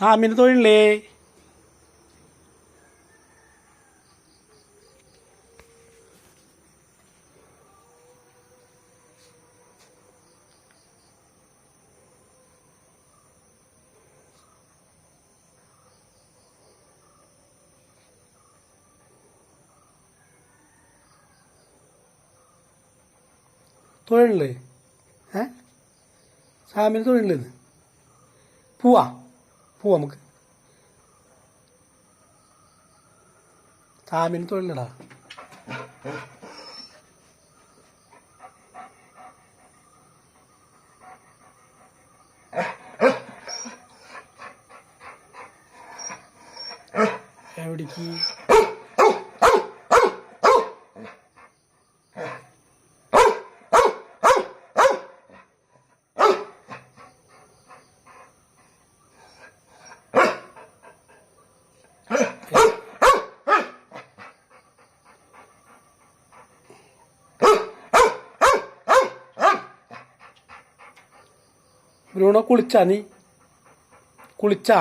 താമിന് തൊഴിലേ തൊഴിലേ ഏ സാമിന് തൊഴിലിത് പോവാ പോവാ നമുക്ക്. താമിന് തൊഴിലടാ എവിടേക്ക്? ബ്രൂണോ കുളിച്ചാ നീ? കുളിച്ചാ?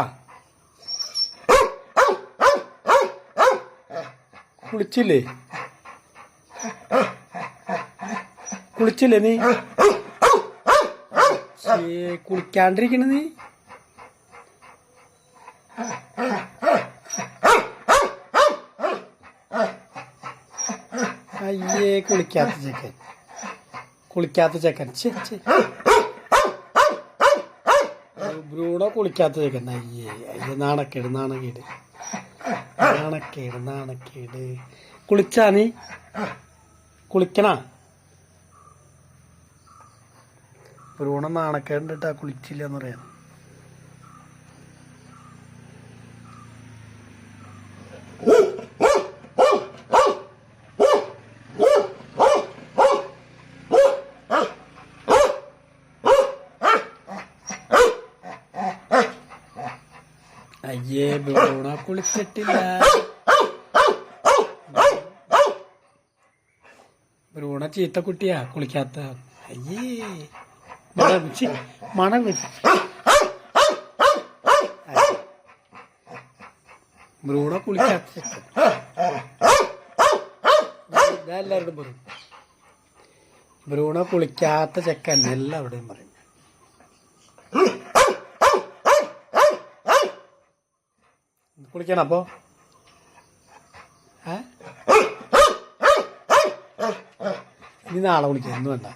കുളിച്ചില്ലേ? കുളിച്ചില്ലേ നീ? കുളിക്കാണ്ടിരിക്കണ നീ? അയ്യേ കുളിക്കാത്ത ചേക്കൻ. കുളിക്കാത്ത ചേക്കൻ. ഛെ. ബ്രൂണോ കുളിക്കാത്ത ചെക്കൻ അയ്യേ നാണക്കേട് നാണക്കേട്. നാണക്കേട് നാണക്കേട്. കുളിച്ചാ നീ കുളിക്കണ? ബ്രൂണ നാണക്കേണ്ടിട്ടാ കുളിച്ചില്ല എന്ന് അയ്യേ ബ്രൂണ കുളിച്ചിട്ടില്ല. ബ്രൂണ ചീത്ത കുട്ടിയാ കുളിക്കാത്ത. അയ്യേ മണം മണം. ബ്രൂണ കുളിക്കാത്ത. എല്ലാവരോടും പറയും ബ്രൂണ കുളിക്കാത്ത ചെക്കൻ എല്ലാവരുടെയും പറയും. കുളിക്കണം അപ്പോ. ഏ? ഇനി നാളെ വിളിക്കാം ഇന്ന് വേണ്ട.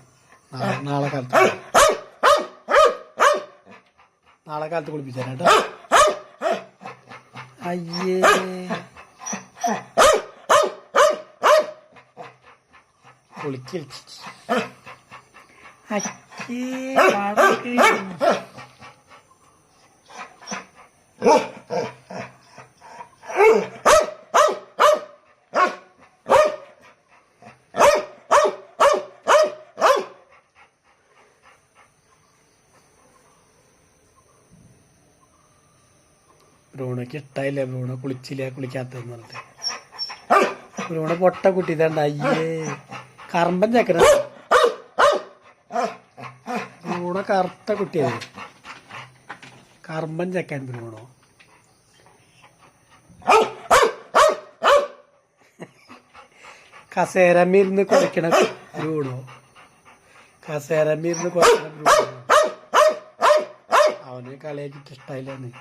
നാളെ കാലത്ത് നാളെ കാലത്ത് കുളിപ്പിച്ചാൽ കേട്ടോ. അയ്യേ. കുളിക്കൽ അയ്യേ പാടൊക്കെ കിട്ടായില്ല ബ്രൂണ കുളിച്ചില്ല? കുളിക്കാത്തതെന്ന് പറഞ്ഞിട്ട്. ബ്രൂണ പൊട്ട കുട്ടി ഇതാണ്ട് അയ്യേ കറമ്പൻ ചക്കന. ബ്രൂണ കറുത്ത കുട്ടിയത് കറമ്പൻ ചക്കൻ ബ്രൂണോ കസേരമ്മിരുന്ന് കുളിക്കണ ബ്രൂണോ കസേരമ്മിരുന്ന് കുളിക്കണ ബ്രൂണോ അവന് കളിയാക്കിട്ട് ഇഷ്ടായില്ലെന്ന്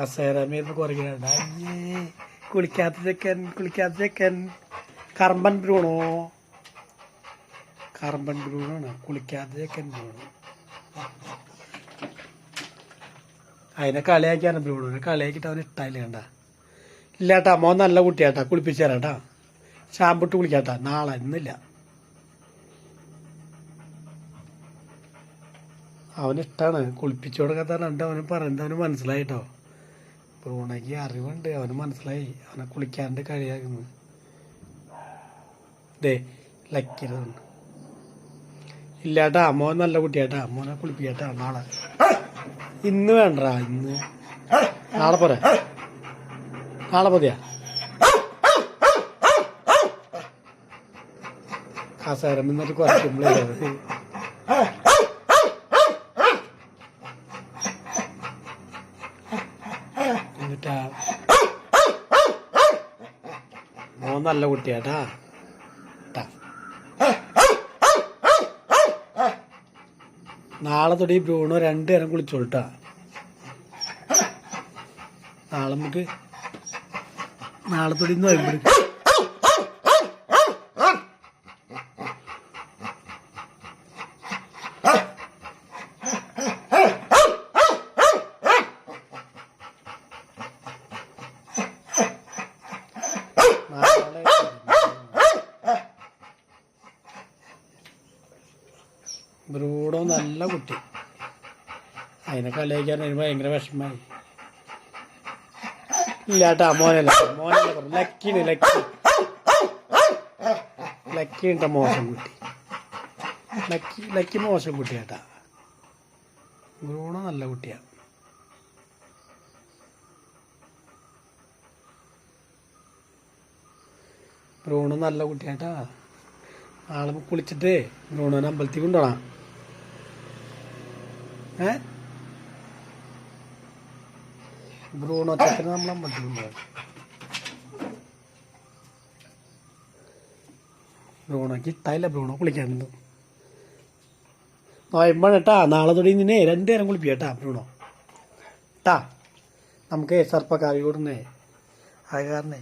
കസേരമേന്ന് കുറയ്ക്കണ അയ്യേ കുളിക്കാത്ത ചെക്കൻ കുളിക്കാത്ത ചെക്കൻ കറമ്പൻ ബ്രൂണോ? കറമ്പൻ ബ്രൂണാണ്. കുളിക്കാത്ത ചെക്കൻ ബ്രൂണോ. അതിനെ കളിയാക്കിയാണ് ബ്രൂണോനെ കളിയാക്കിയിട്ട് അവന് ഇട്ടായില്ല കണ്ട. ഇല്ലാട്ടാ മോൻ നല്ല കുട്ടിയാട്ടാ. കുളിപ്പിച്ചു തരാട്ടാ. ഷാമ്പിട്ട് കുളിക്കാട്ടാ. നാളെ ഇന്നില്ല. അവനിഷ്ടാണ് കുളിപ്പിച്ചു കൊടുക്കാത്ത രണ്ട് അവന് പറയുന്നത് അവന് മനസ്സിലായിട്ടോ? ബ്രൂണയ്ക്ക് അറിവുണ്ട്. അവന് മനസ്സിലായി. അവനെ കുളിക്കാണ്ട് കഴിയാകുന്നു ദേ ലക്കരുതുണ്ട് ഇല്ലാട്ടാ മോൻ നല്ല കുട്ടിയാട്ടാ. മോനെ കുളിപ്പിക്കട്ടാ നാളെ. ഇന്ന് വേണ്ടടാ ഇന്ന്. നാളെ പോരാ. നാളെ മതിയാ കസേരം എന്നിട്ട് കുറയ്ക്കുമ്പോഴേ കുട്ടാ നല്ല കുട്ടിയാട്ടാ. നാളെ തൊടി ബ്രൂണോ രണ്ട് നേരം കുളിച്ചോട്ടാ നാളെ നമുക്ക് നാളെ തൊടി നോയമ്പെടുക്കാം ബ്രൂഡോ നല്ല കുട്ടി. അതിനെ കളിയാക്കാൻ അതിന് ഭയങ്കര വിഷമായി. ഇല്ലാട്ടാ മോനല്ല മോനല്ല ലക്കിന് ലക്കി. ലക്കി ഉണ്ട മോശം കുട്ടി. ലക്കി ലക്കി മോശം കുട്ടിയാട്ടാ. ബ്രൂണോ നല്ല കുട്ടിയാ. ബ്രൂണോ നല്ല കുട്ടിയാട്ടാ. നാളെ കുളിച്ചിട്ട് ബ്രൂണോനെ അമ്പലത്തിൽ കൊണ്ടുപോകണം ഏ? ബ്രോണോ ചക്കന് നമ്മൾ അമ്പലത്തിൽ കൊണ്ടുപോകണം ബ്രോണോക്ക് ഇട്ടായില്ല ബ്രോണോ കുളിക്കാനുണ്ട് നോയമ്പാണ് കേട്ടാ നാളെ തുടങ്ങി നിന്നെ രണ്ടു നേരം കുളിപ്പിക്കട്ടാ ബ്രൂണോ. കേട്ടാ നമുക്ക് സർപ്പക്കാവി കൂടുന്നേ. അത് കാരണേ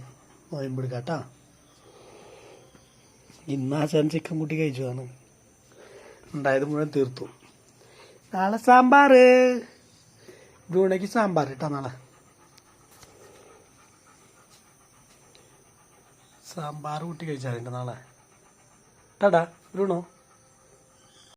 നോയമ്പെടുക്കാട്ടാ ഇന്നാശാൻ ചിക്കൻ കുട്ടി കഴിച്ചതാണ്. ഉണ്ടായത് മുഴുവൻ തീർത്തു. നാളെ സാമ്പാർ ബ്രൂണയ്ക്ക് സാമ്പാർ ഇട്ടാ നാളെ. സാമ്പാർ കുട്ടി കഴിച്ചാൽ നാളെ. Tata Bruno?